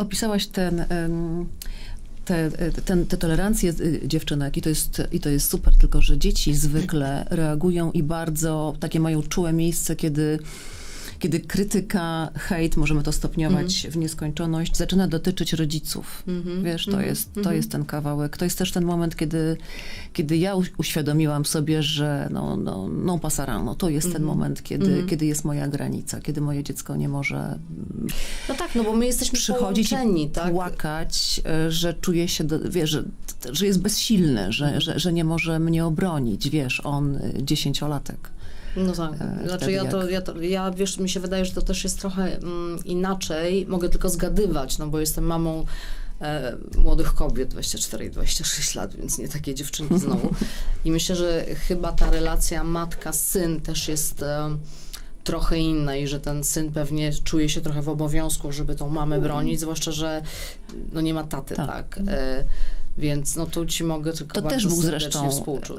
opisałaś ten, te, ten, te tolerancje y, dziewczynek i to, jest, i to jest super, tylko że dzieci zwykle reagują i bardzo takie mają czułe miejsce, kiedy kiedy krytyka, hejt, możemy to stopniować w nieskończoność, zaczyna dotyczyć rodziców. Wiesz, to, jest, to jest ten kawałek. To jest też ten moment, kiedy, kiedy ja uświadomiłam sobie, że no, no, no pasarano, to jest ten moment, kiedy, kiedy jest moja granica, kiedy moje dziecko nie może No tak, no bo my jesteśmy przychodzić i tak? płakać, e, że czuje się, do, wiesz, że, że jest bezsilny, że, że, że nie może mnie obronić, wiesz, on y, dziesięciolatek. No tak. E, Znaczy ja to, ja to, ja wiesz, mi się wydaje, że to też jest trochę mm, inaczej. Mogę tylko zgadywać, no bo jestem mamą e, młodych kobiet, 24 i 26 lat, więc nie takie dziewczynki znowu. I myślę, że chyba ta relacja matka-syn też jest e, trochę inna i że ten syn pewnie czuje się trochę w obowiązku, żeby tą mamę bronić, zwłaszcza, że no nie ma taty, Tak. tak. E, więc no tu ci mogę tylko To też był zresztą współczuć.